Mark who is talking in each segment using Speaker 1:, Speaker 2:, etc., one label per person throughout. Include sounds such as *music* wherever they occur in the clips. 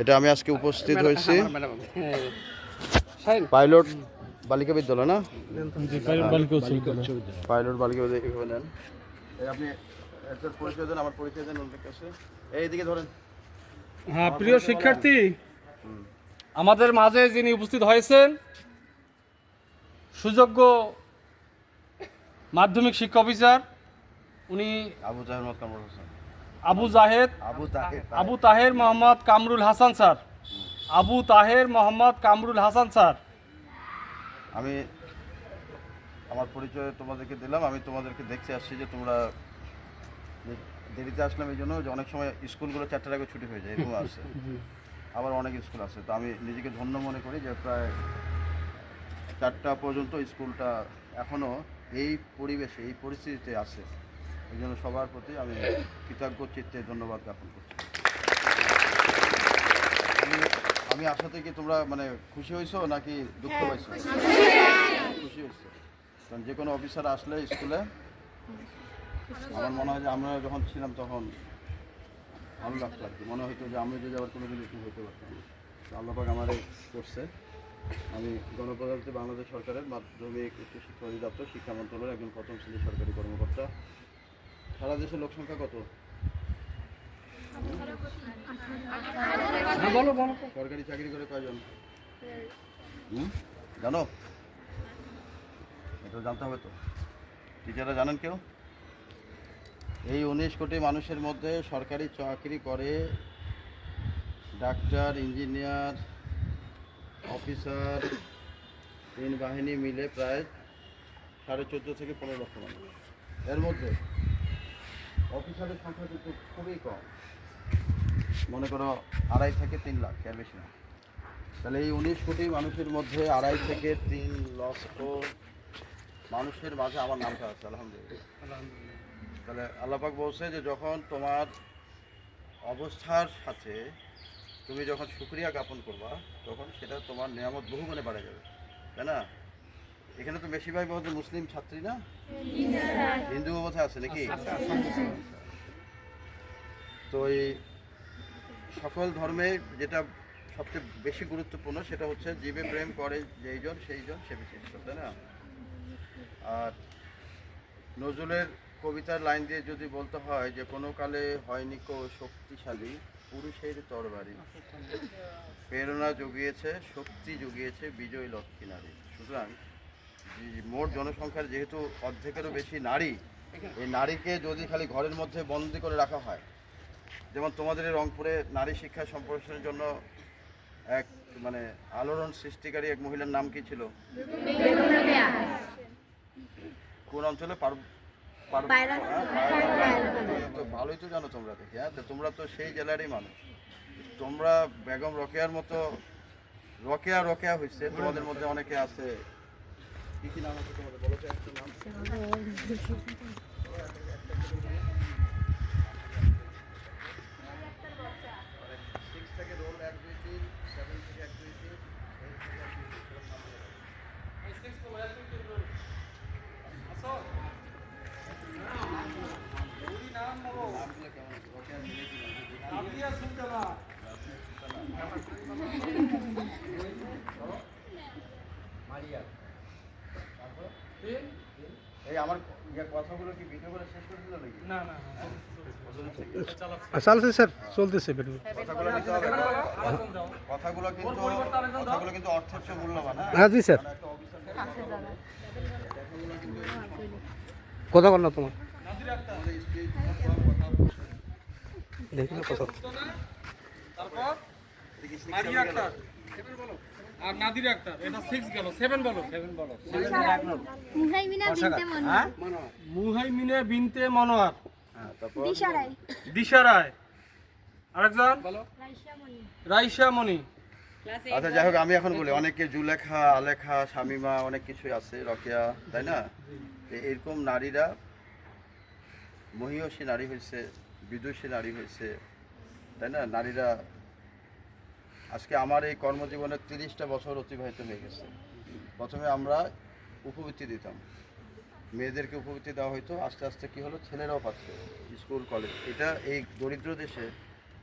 Speaker 1: এটা আমি আজকে উপস্থিত হয়েছি।
Speaker 2: হ্যাঁ,
Speaker 1: পাইলট বালিকা বিদ্যালয় না?
Speaker 3: বালিকা
Speaker 1: পাইলট বালিকা বিদ্যালয় নেন। আপনি একটা পরিচয় দেন আমার পরিচয় দেন ওদের কাছে। এইদিকে ধরেন।
Speaker 3: হ্যাঁ প্রিয় শিক্ষার্থী আমাদের মাঝে যিনি উপস্থিত হয়েছেন সুযোগ্য মাধ্যমিক শিক্ষা অফিসার উনি
Speaker 1: আবু জাহের মত হোসেন।
Speaker 3: আবু জাহেদ
Speaker 1: আবু তাহের
Speaker 3: আবু তাহের মোহাম্মদ কামরুল হাসান স্যার। আবু তাহের মোহাম্মদ কামরুল হাসান স্যার।
Speaker 1: আমি আমার পরিচয় তোমাদেরকে দিলাম আমি তোমাদেরকে দেখতে আসছি যে তোমরা দেরিতে আসলাম এই জন্য যে অনেক সময় স্কুলগুলো চারটার আগে ছুটি হয়ে যায় এরকম *laughs* আছে। আবার অনেক স্কুল আছে তো আমি নিজেকে ধন্য মনে করি যে প্রায় চারটা পর্যন্ত স্কুলটা এখনও এই পরিবেশে এই পরিস্থিতিতে আছে। এই জন্য সবার প্রতি আমি কৃতজ্ঞ চিত্তে ধন্যবাদ জ্ঞাপন করছি। আমি- আমি আশা থেকে তোমরা মানে খুশি হয়েছো নাকি দুঃখ পাইছো? খুশি হয়েছো। কারণ যে কোনো অফিসার আসলে স্কুলে আমার মনে হয় যে আমরা যখন ছিলাম তখন ভালো লাগতো আর কি মনে হতো যে আমি যদি আবার কোনো এরকম হতে পারতাম তো আল্লাপাক আমার এই করছে। আমি গণপ্রজাতন্ত্রী বাংলাদেশ সরকারের মাধ্যমিক উচ্চ শিক্ষা অধিদপ্তর শিক্ষা মন্ত্রণালয়ের একজন প্রথম শ্রেণির সরকারি কর্মকর্তা। সারা দেশের লোক সংখ্যা কত?
Speaker 3: হ্যাঁ বলো বলো।
Speaker 1: সরকারি চাকরি করে কয়জন? হুম? জানো? এটা জানতে হবে তো। টিচাররা জানেন কেউ? এই উনিশ কোটি মানুষের মধ্যে সরকারি চাকরি করে ডাক্তার ইঞ্জিনিয়ার অফিসার তিন বাহিনী মিলে প্রায় সাড়ে চোদ্দ থেকে পনেরো লক্ষ মানুষ। এর মধ্যে অফিসারের সংখ্যা কিন্তু খুবই কম। মনে করো আড়াই থেকে তিন লাখ এর বেশি না। তাহলে এই উনিশ কোটি মানুষের মধ্যে আড়াই থেকে তিন লক্ষ মানুষের মাঝে আমার নামটা আছে আলহামদুলিল্লাহ। তাহলে আল্লাপাক বলছে যে যখন তোমার অবস্থার সাথে তুমি যখন শুক্রিয়া জ্ঞাপন করবা তখন সেটা তোমার নিয়ামত বহুগুণে বাড়ে যাবে। তাই না? এখানে তো বেশিরভাগ বোধহয় মুসলিম ছাত্রী না? হিন্দু বোধহয় আছে নাকি? তো এই সকল ধর্মে যেটা সবচেয়ে বেশি গুরুত্বপূর্ণ সেটা হচ্ছে জীবে প্রেম করে যেইজন সেইজন সে বিশিষ্ট তাই না? আর নজরুলের কবিতার লাইন দিয়ে যদি বলতে হয় যে কোনো কালে হয়নি কো শক্তিশালী পুরুষের তরবারি। প্রেরণা জুগিয়েছে শক্তি জুগিয়েছে বিজয় লক্ষ্মী নারী। সুতরাং মোট জনসংখ্যার যেহেতু অর্ধেকেরও বেশি নারী এই নারীকে যদি খালি ঘরের মধ্যে বন্দি করে রাখা হয় যেমন তোমাদের এই রংপুরে নারী শিক্ষা সম্প্রসারণের জন্য এক মানে আলোড়ন সৃষ্টিকারী এক মহিলার নাম কি ছিল? কোন অঞ্চলে? হ্যাঁ, ভালোই তো জানো তোমরা দেখি হ্যাঁ? তোমরা তো সেই জেলারই মানুষ। তোমরা বেগম রকেয়ার মতো রকেয়া রকেয়া হয়েছে তোমাদের মধ্যে অনেকে আছে কি নাম আছে তোমাদের? বলো তো একটা নাম সিক্স থেকে রোল এক দুই তিন সেভেন থেকে এক দুই তিন এইট থেকে এক দুই তিন এরকম নাম বলো। নামগুলো কেমন আছে? রকেয়া মিলে কি নাম? এই আমার ইয়ে কথাগুলো কি ভিডিও করে শেষ করে দিল নাকি
Speaker 3: না না
Speaker 2: চালছে স্যার চলতেছে
Speaker 1: কথাগুলো নিতে হবে কথাগুলো কিন্তু কথাগুলো কিন্তু অর্থের চেয়ে মূল্যবান হ্যাঁ?
Speaker 2: হ্যাঁ জি স্যার।
Speaker 1: একটা অফিসার কথাগুলো কিন্তু
Speaker 2: কথা বল না তোমার।
Speaker 1: কথা
Speaker 2: দেখি না কথা।
Speaker 3: তারপর? মারিয়া আক্তার। বলো। আর নাদির আক্তার এটা সিক্স গেল সেভেন বলো। সেভেন বলো।
Speaker 4: মুহাইমিনা বিনতে মনোয়ার
Speaker 3: মুহাইমিনে বিনতে মনোয়ার
Speaker 1: হ্যাঁ তারপর?
Speaker 4: দিশারাই
Speaker 3: দিশা রায়। আরেকজন? বলো।
Speaker 1: আচ্ছা যাই হোক আমি এখন বলি অনেকে জুলেখা আলেখা শামিমা অনেক কিছুই আছে রকেয়া তাই না? এরকম নারীরা মহিয়সী নারী হয়েছে বিদুষী নারী হয়েছে তাই না? নারীরা আজকে আমার এই কর্মজীবনের তিরিশটা বছর অতিবাহিত হয়ে গেছে। প্রথমে আমরা উপবৃত্তি দিতাম। মেয়েদেরকে উপবৃত্তি দেওয়া হতো আস্তে আস্তে কি হলো? ছেলেরাও পাচ্ছে স্কুল, কলেজ। এটা এই দরিদ্র দেশে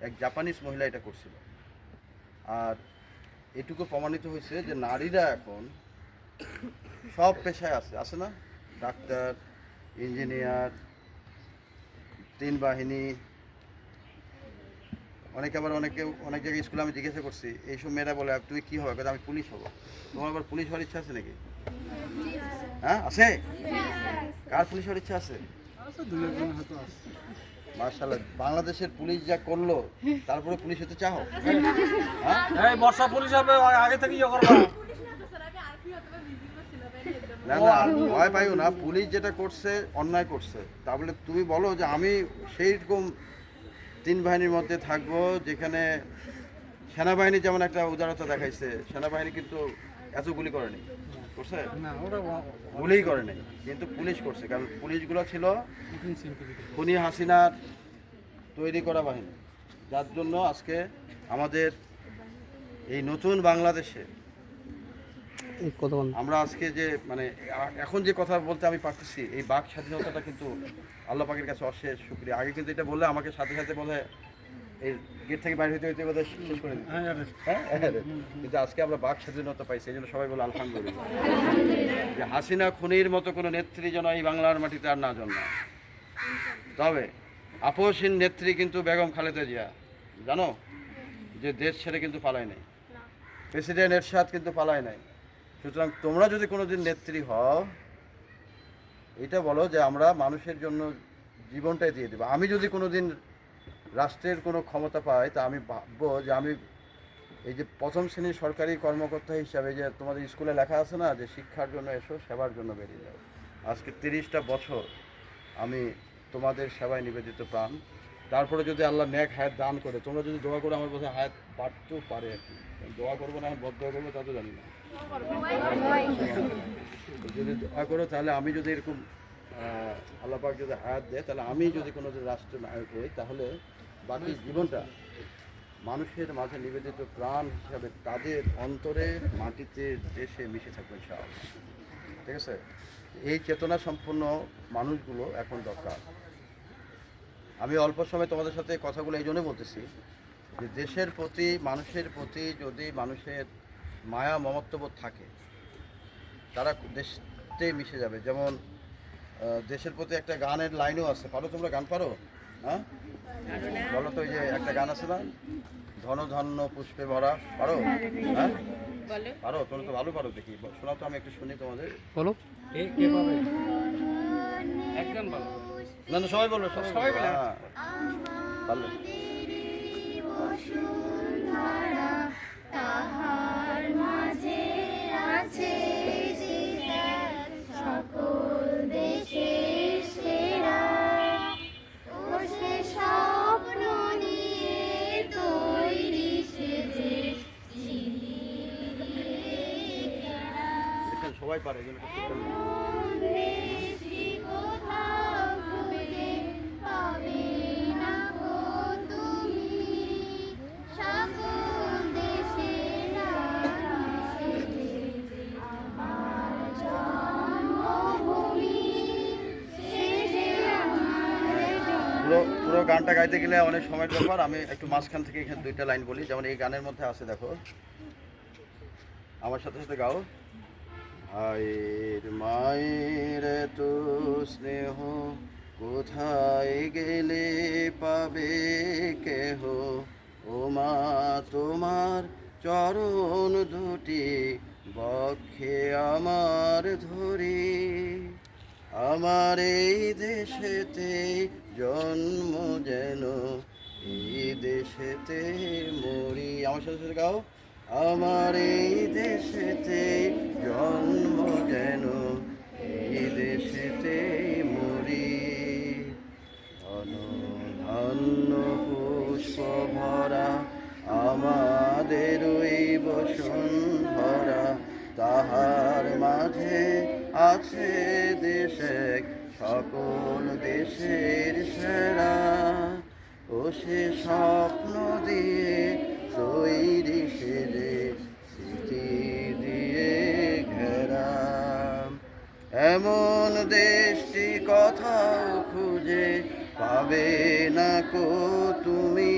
Speaker 1: এক জাপানিজ মহিলা এটা করছিল। আর এটুকু প্রমাণিত হয়েছে যে নারীরা এখন সব পেশায় আছে। আছে না? ডাক্তার, ইঞ্জিনিয়ার, তিন বাহিনী অনেকে আবার অনেকে অনেক জায়গায় স্কুলে আমি জিজ্ঞাসা করছি এইসব মেয়েরা বলে তুমি কি হবে? আমি পুলিশ হব। তোমার আবার পুলিশ হওয়ার ইচ্ছা আছে নাকি? হ্যাঁ আছে? কার পুলিশ হওয়ার ইচ্ছা আছে? মার্শাল্লাহ বাংলাদেশের পুলিশ যা করল তারপরে পুলিশ হতে চাও? হ্যাঁ?
Speaker 3: বর্ষা পুলিশ হবে আগে থেকে ইয়ে করবা।
Speaker 1: না না ভয় পাইও না পুলিশ যেটা করছে অন্যায় করছে। তা বলে তুমি বলো যে আমি সেই রকম তিন বাহিনীর মধ্যে থাকব যেখানে সেনাবাহিনী যেমন একটা উদারতা দেখাইছে সেনাবাহিনী কিন্তু এত গুলি করেনি করছে? গুলি করেনি কিন্তু পুলিশ করছে কারণ পুলিশগুলো ছিল খুনি হাসিনার তৈরি করা বাহিনী। যার জন্য আজকে আমাদের এই নতুন বাংলাদেশে আমরা আজকে যে মানে এখন যে কথা বলতে আমি পারতেছি এই বাক স্বাধীনতাটা কিন্তু আল্লাহ পাকের কাছে অশেষ শুক্রিয়া। আগে কিন্তু এটা বললে আমাকে সাথে সাথে বলে এই গেট থেকে বাইরে হইতে হইতে বোধহয় শেষ করে দিত। হ্যাঁ কিন্তু আজকে আমরা বাক স্বাধীনতা পাইছি এই জন্য সবাই বলে আলহামদুলিল্লাহ। যে হাসিনা খুনির মতো কোনো নেত্রী যেন এই বাংলার মাটিতে আর না জন্মায়। তবে আপসহীন নেত্রী কিন্তু বেগম খালেদা জিয়া। জানো? যে দেশ ছেড়ে কিন্তু পালায় নাই। প্রেসিডেন্ট এরশাদ কিন্তু পালায় নাই। সুতরাং তোমরা যদি কোনোদিন নেত্রী হও, এটা বলো যে আমরা মানুষের জন্য জীবনটাই দিয়ে দেবো। আমি যদি কোনোদিন রাষ্ট্রের কোনো ক্ষমতা পাই, তা আমি ভাববো যে আমি এই যে প্রথম শ্রেণির সরকারি কর্মকর্তা হিসাবে যে তোমাদের স্কুলে লেখা আছে না যে শিক্ষার জন্য এসো, সেবার জন্য বেরিয়ে যাও। আজকে তিরিশটা বছর আমি তোমাদের সেবায় নিবেদিত প্রাণ। তারপরে যদি আল্লাহ ন্যাক হায়াত দান করে তোমরা যদি দোয়া করো আমার বোধহয় হায়াত বাড়তেও পারে আর কি। দোয়া করব না বদ দোয়া করব তা তো জানি না। যদি দোয়া করো তাহলে আমি যদি এরকম আহ, আল্লাহ পাক যদি হায়াত দেয় তাহলে আমি যদি কোনো রাষ্ট্র নায়ক হই তাহলে বাকি জীবনটা মানুষের মাঝে নিবেদিত প্রাণ হিসাবে তাদের অন্তরে মাটিতে দেশে মিশে থাকবে ইনশাআল্লাহ। ঠিক আছে? এই চেতনা সম্পন্ন মানুষগুলো এখন দরকার। আমি অল্প সময় তোমাদের সাথে কথাগুলো এই জন্য বলতেছি যে দেশের প্রতি মানুষের প্রতি যদি মানুষের মায়া মমত্ববোধ থাকে তারা দেশতে মিশে যাবে। যেমন দেশের প্রতি একটা গানের লাইনও আছে। পারো তোমরা গান পারো? হ্যাঁ? বলো তো ওই যে একটা গান আছে না? ধন ধন্য পুষ্পে ভরা। পারো? হ্যাঁ? পারো? তোমরা তো ভালো পারো দেখি। শোনাও তো আমি একটু শুনি তোমাদের।
Speaker 2: বলো।
Speaker 3: একদম ভালো
Speaker 1: না না সবাই বলো সবাই
Speaker 3: সবাই
Speaker 1: বলো
Speaker 4: তাহার মাঝে আছে সকল দেশের সেরা ও সে স্বপ্ন নিয়ে তৈরি
Speaker 1: সবাই পারে গানটা গাইতে গেলে অনেক সময়ের ব্যাপার। আমি একটু মাঝখান থেকে এখানে দুইটা লাইন বলি। যেমন এই গানের মধ্যে আছে, দেখো। আমার সাথে সাথে গাও। আয়ের মায়ের তো স্নেহ, কোথায় গেলে পাবে কেহ? ও মা, তোমার চরণ দুটি বক্ষে আমার ধরি। আমার এই দেশেতে জন্ম যেন এই দেশেতে মরি। আমার সাথে সাথে গাও। আমার এই দেশেতে জন্ম যেন এই দেশেতে মরি। ধন ধন্য পুষ্প ভরা আমাদের ওই বসুন্ধরা, তাহার মাঝে আছে সকল দেশের সেরা ও সে স্বপ্ন দিয়ে তৈরি সে দেশ স্মৃতি দিয়ে ঘেরা। এমন দেশটি কথাও খুঁজে পাবে না কো তুমি।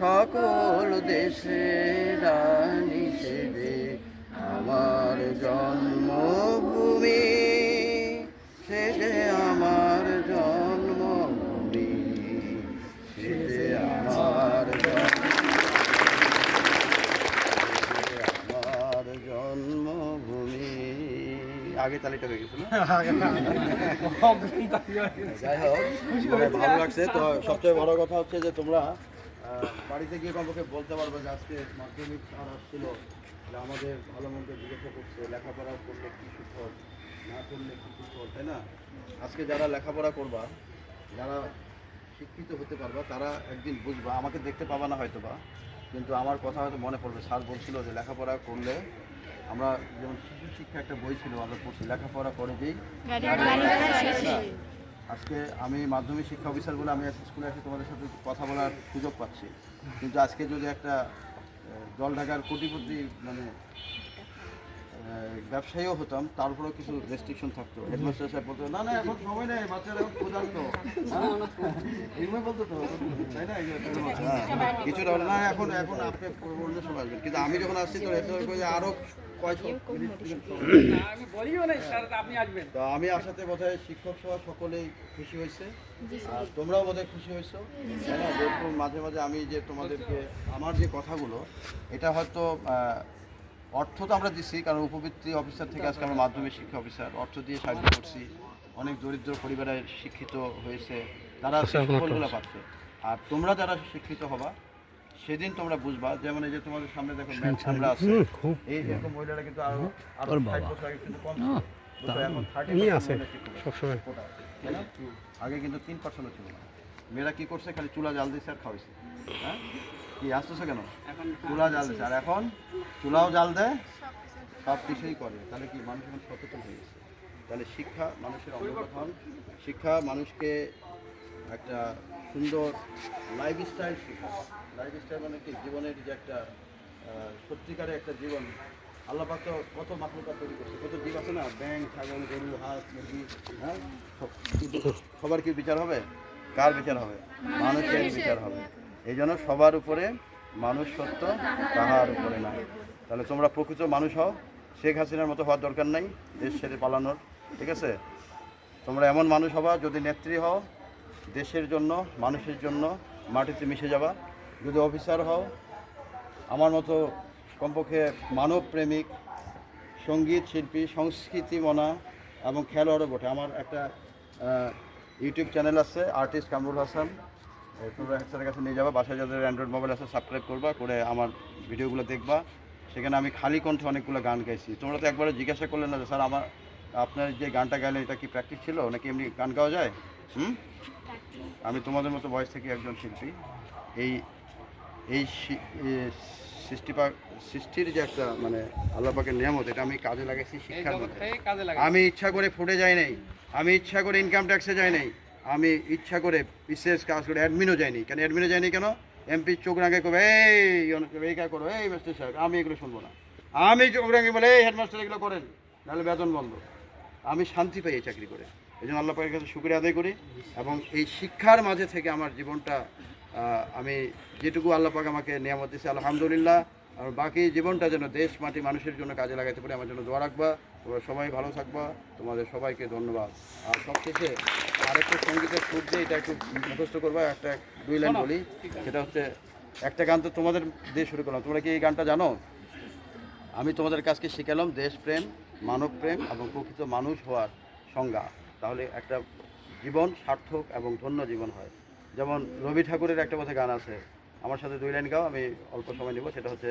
Speaker 1: সকল দেশে রানী সেজে আমার জন্মভূমি। সেজে আমার জন্মভূমি সেজে আমার জন্ম- আমার জন্মভূমি আগে তালিটা হয়ে গেছিল যাই হোক মানে ভালো লাগছে। তো সবচেয়ে বড় কথা হচ্ছে যে তোমরা বাড়িতে গিয়ে কমপক্ষে বলতে পারবে যে আজকে মাধ্যমিক আসছিল। আমাদের ভালো মন্দ জিজ্ঞাসা করছে, লেখাপড়া করলে কি সুফল না করলে তাই না। আজকে যারা লেখাপড়া করবা যারা শিক্ষিত হতে পারবা তারা একদিন বুঝবা আমাকে দেখতে পাবা না হয়তো বা কিন্তু আমার কথা হয়তো মনে পড়বে। স্যার বলছিল যে লেখাপড়া করলে আমরা যেমন শিশু শিক্ষা একটা বই ছিল আমরা পড়ছি লেখাপড়া করে দিই আজকে আমি মাধ্যমিক শিক্ষা অফিসার বলে আমি স্কুলে এসে তোমাদের সাথে কথা বলার সুযোগ পাচ্ছি। কিন্তু আজকে যদি একটা জল ঢাকার কোটিপতি মানে ব্যবসায়ীও হতাম তারপরেও কিছু রেস্ট্রিকশন থাকতো। হেডমাস্টার সাহেব বলতো না না এখন সময় নেই বাচ্চারা এখন ক্ষুধার্ত। হ্যাঁ? এগুলো বলতো তো তাই না? হ্যাঁ, কিছুটা না এখন এখন আপনি অন্য সময় আসবেন। কিন্তু আমি যখন আসছি তো হেডমাস্টার কই যে আরও কয়শো মিনিট মিনিট সময়। তো আমি আসাতে বোধহয় শিক্ষক সহ সকলেই খুশি হয়েছে। আর তোমরাও বোধহয় খুশি হয়েছো। মাঝে মাঝে আমি যে তোমাদেরকে আমার যে কথাগুলো এটা হয়তো অর্থ তো আমরা দিচ্ছি কারণ উপবৃত্তি অফিসার থেকে আজকে আমরা মাধ্যমিক শিক্ষা অফিসার অর্থ দিয়ে সাহায্য করছি। অনেক দরিদ্র পরিবারের শিক্ষিত হয়েছে তারা সেই সুফলগুলো পাচ্ছে। আর তোমরা যারা শিক্ষিত হবা সেদিন তোমরা বুঝবা যেমন এই যে তোমাদের সামনে দেখো আমরা আছে এই যেরকম মহিলারা কিন্তু আরও আরও ষাট বছর আগে কিন্তু কম ছিল। এখন 30%
Speaker 2: আছে,
Speaker 1: মহিলা শিক্ষক আছে।
Speaker 2: সবসময়।
Speaker 1: কোটা, তাই না? আগে কিন্তু তিন পার্সেন্ট ছিল মেয়েরা কি করছে? খালি চুলা জাল দিয়েছে আর খাওয়াইছে। হ্যাঁ? কি আসতেছে কেন? চুলা জাল দিচ্ছে আর এখন চুলাও জাল দেয় সব কিছুই করে। তাহলে কি মানুষ এখন সচেতন হয়ে গেছে? তাহলে শিক্ষা মানুষের অঙ্গগঠন শিক্ষা মানুষকে একটা সুন্দর লাইফস্টাইল শেখা লাইফস্টাইল মানে কি? জীবনের যে একটা সত্যিকারের একটা জীবন। আল্লাহ পাক তো কত মাকলুকাত তৈরি করছে। কত জীব আছে না? ব্যাং ছাগল গরু হাঁস মুরগি হ্যাঁ? সবার কি বিচার হবে? কার বিচার হবে? মানুষের বিচার হবে। এই জন্য সবার উপরে মানুষ সত্য তাহার উপরে না তাহলে তোমরা প্রকৃত মানুষ হও। শেখ হাসিনার মতো হওয়ার দরকার নাই, দেশ ছেড়ে পালানোর, ঠিক আছে? তোমরা এমন মানুষ হবা যদি নেত্রী হও, দেশের জন্য, মানুষের জন্য, মাটিতে মিশে যাবা। যদি অফিসার হও, আমার মতো কমপক্ষে মানব প্রেমিক সংগীত শিল্পী সংস্কৃতি মনা এবং খেলোয়াড়ও বটে। আমার একটা ইউটিউব চ্যানেল আছে আর্টিস্ট কামরুল হাসান তোমরা কাছে নিয়ে যাবা। বাসায় যাদের অ্যান্ড্রয়েড মোবাইল আছে সাবস্ক্রাইব করবা করে আমার ভিডিওগুলো দেখবা। সেখানে আমি খালি কণ্ঠে অনেকগুলো গান গাইছি। তোমরা তো একবারে জিজ্ঞাসা করলে না যে স্যার আমার আপনার যে গানটা গাইলেন এটা কি প্র্যাকটিস ছিল? নাকি এমনি গান গাওয়া যায়? হুম? আমি তোমাদের মতো বয়স থেকে একজন শিল্পী। এই এই সৃষ্টি পা- সৃষ্টির যে একটা মানে আল্লাহ পাকের নিয়ামত এটা আমি কাজে লাগাইছি শিক্ষার মধ্যে। আমি ইচ্ছা করে ফুটে যাই নাই। আমি ইচ্ছা করে ইনকাম ট্যাক্সে যাই নাই। আমি ইচ্ছা করে বিশেষ কাজ করে অ্যাডমিনও যাইনি। কেন অ্যাডমিনে যাইনি কেন? এমপি চোখ রাঙে করবে এই কাজ করো, এই মাস্টার সাহেব আমি এগুলো শুনব না। আমি চোখ রাঙে বলে, এই হেডমাস্টার এগুলো করেন, নাহলে বেতন বন্ধ। আমি শান্তি পাই এই চাকরি করে। এই জন্য আল্লাহ পাকের কাছে শুক্রিয়া আদায় করি এবং এই শিক্ষার মাঝে থেকে আমার জীবনটা আমি যেটুকু আল্লাহ পাক আমাকে নিয়ামত দিয়েছে, আলহামদুলিল্লাহ। আর বাকি জীবনটা যেন দেশ মাটি মানুষের জন্য কাজে লাগাতে পারে, আমার জন্য দোয়া রাখবা। তোমরা সবাই ভালো থাকবা তোমাদের সবাইকে ধন্যবাদ। আর সবশেষে আরেকটা সঙ্গীতের সুর দিয়ে এটা একটু মুখস্থ করবা একটা দুই লাইন বলি। সেটা হচ্ছে একটা গান তো তোমাদের দিয়ে শুরু করলাম। তোমরা কি এই গানটা জানো? আমি তোমাদের কাছকে শিখালাম দেশপ্রেম মানব প্রেম এবং প্রকৃত মানুষ হওয়ার সংজ্ঞা। তাহলে একটা জীবন সার্থক এবং ধন্য জীবন হয়। যেমন রবি ঠাকুরের একটা কথা গান আছে। আমার সাথে দুই লাইন গাও আমি অল্প সময় নেব। সেটা হচ্ছে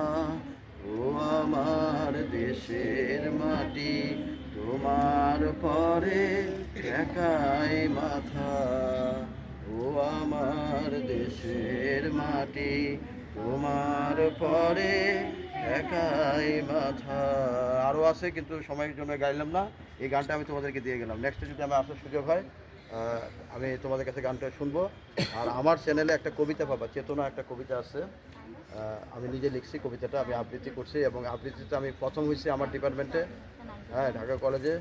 Speaker 1: আমার দেশের মাটি, তোমার পরে একাই মাথা। ও আমার দেশের মাটি, তোমার পরে একাই মাথা। আরও আছে, কিন্তু সময়ের জন্য গাইলাম না। এই গানটা আমি তোমাদেরকে দিয়ে গেলাম। নেক্সট যদি আমার আসার সুযোগ হয় আমি তোমাদের কাছে গানটা শুনব। আর আমার চ্যানেলে একটা কবিতা পাবা, চেতনা একটা কবিতা আছে। আমি নিজে লিখছি কবিতাটা, আমি আবৃত্তি করছি এবং আবৃত্তিতে আমি প্রথম হয়েছি আমার ডিপার্টমেন্টে হ্যাঁ ঢাকা কলেজে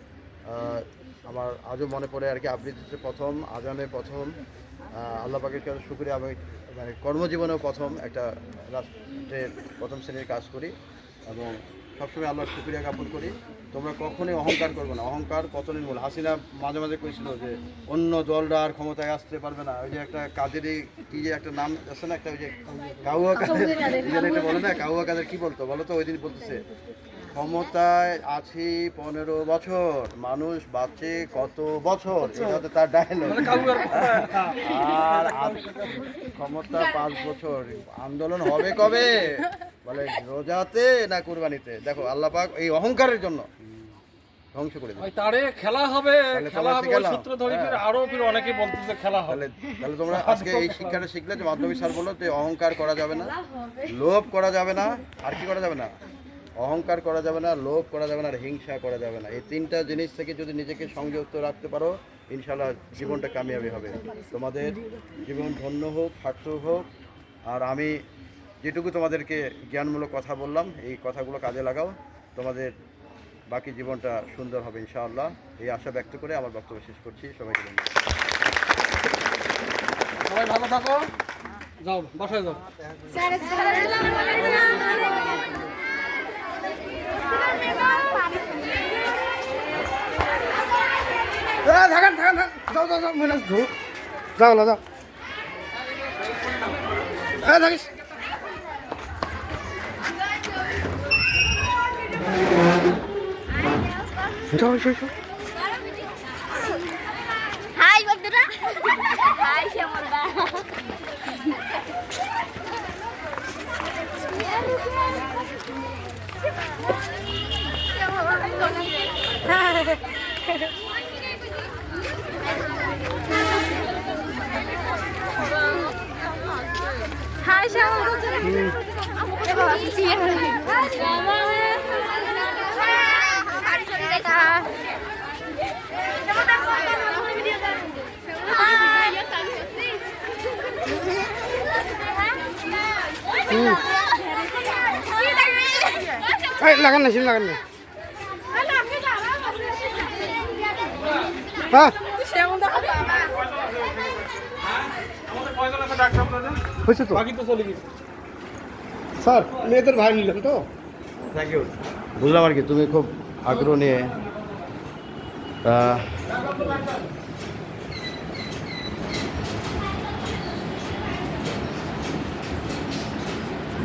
Speaker 1: আমার আজও মনে পড়ে আর কি আবৃত্তিতে প্রথম, আজানে প্রথম আল্লাহ পাকের কাছে আমি মানে কর্মজীবনেও প্রথম একটা রাষ্ট্রের প্রথম শ্রেণির কাজ করি এবং সবসময় আল্লাহর শুক্রিয়া জ্ঞাপন করি। তোমরা কখনোই অহংকার করবে না। অহংকার পতনের মূল হাসিনা মাঝে মাঝে কইছিল যে অন্য দলরা আর ক্ষমতায় আসতে পারবে না। ওই যে একটা কাদেরই কি যে একটা নাম আছে না একটা ওই যে কাউয়া কাদের একটা বলে না কাউয়া কাদের কি বলতো? বলো তো ওই দিন বলতেছে ক্ষমতায় আছি পনেরো বছর মানুষ বাঁচে কত বছর? এটা হচ্ছে তার ডায়লগ আর আজ ক্ষমতা পাঁচ বছর। আন্দোলন হবে কবে? বলে রোজাতে না কুরবানিতে? দেখো আল্লাহ পাক এই অহংকারের জন্য ধ্বংস করে দেবে।
Speaker 3: তারে খেলা হবে খেলা হবে ওই সূত্র ধরে ফির। আরও ফির অনেকে বলতেছে খেলা হবে।
Speaker 1: তাহলে তাহলে তোমরা আজকে এই শিক্ষাটা শিখলে যে মাধ্যমিক স্যার বলল যে অহংকার করা যাবে না লোভ করা যাবে না আর কি করা যাবে না? অহংকার করা যাবে না লোভ করা যাবে না আর হিংসা করা যাবে না। এই তিনটা জিনিস থেকে যদি নিজেকে সংযুক্ত রাখতে পারো ইনশাল্লাহ জীবনটা কামিয়াবি হবে। তোমাদের জীবন ধন্য হোক সার্থক হোক আর আমি যেটুকু তোমাদেরকে জ্ঞানমূলক কথা বললাম এই কথাগুলো কাজে লাগাও। তোমাদের বাকি জীবনটা সুন্দর হবে ইনশাআল্লাহ। এই আশা ব্যক্ত করে আমার বক্তব্য শেষ করছি। সবাইকে ধন্যবাদ।
Speaker 3: সবাই ভালো থাকো। যাও বাসায় যাও।
Speaker 2: থাকেন থাকেন যাও যাও যাও যাও যাও না যাও। থাকিস। যাও যাও যাও।
Speaker 4: হাই বন্ধুরা। হাই শ্যামলদা। হাই শ্যামল
Speaker 2: এই লাগান হ্যাঁ। স্যার, মেয়েদের ভাই নিলাম তো?
Speaker 1: থ্যাংক বুঝলাম আর কি, তুমি খুব আগ্রহ নিয়ে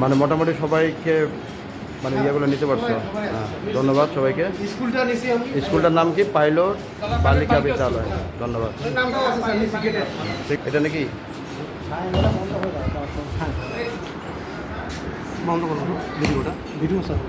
Speaker 1: মানে মোটামুটি সবাইকে মানে ইয়েগুলো নিতে পারছ। হ্যাঁ ধন্যবাদ সবাইকে। স্কুলটার নাম কি? পাইলট বালিকা বিদ্যালয় ধন্যবাদ। এটা নাকি?
Speaker 2: বন্ধ করব ভিডিওটা ভিডিও স্যার।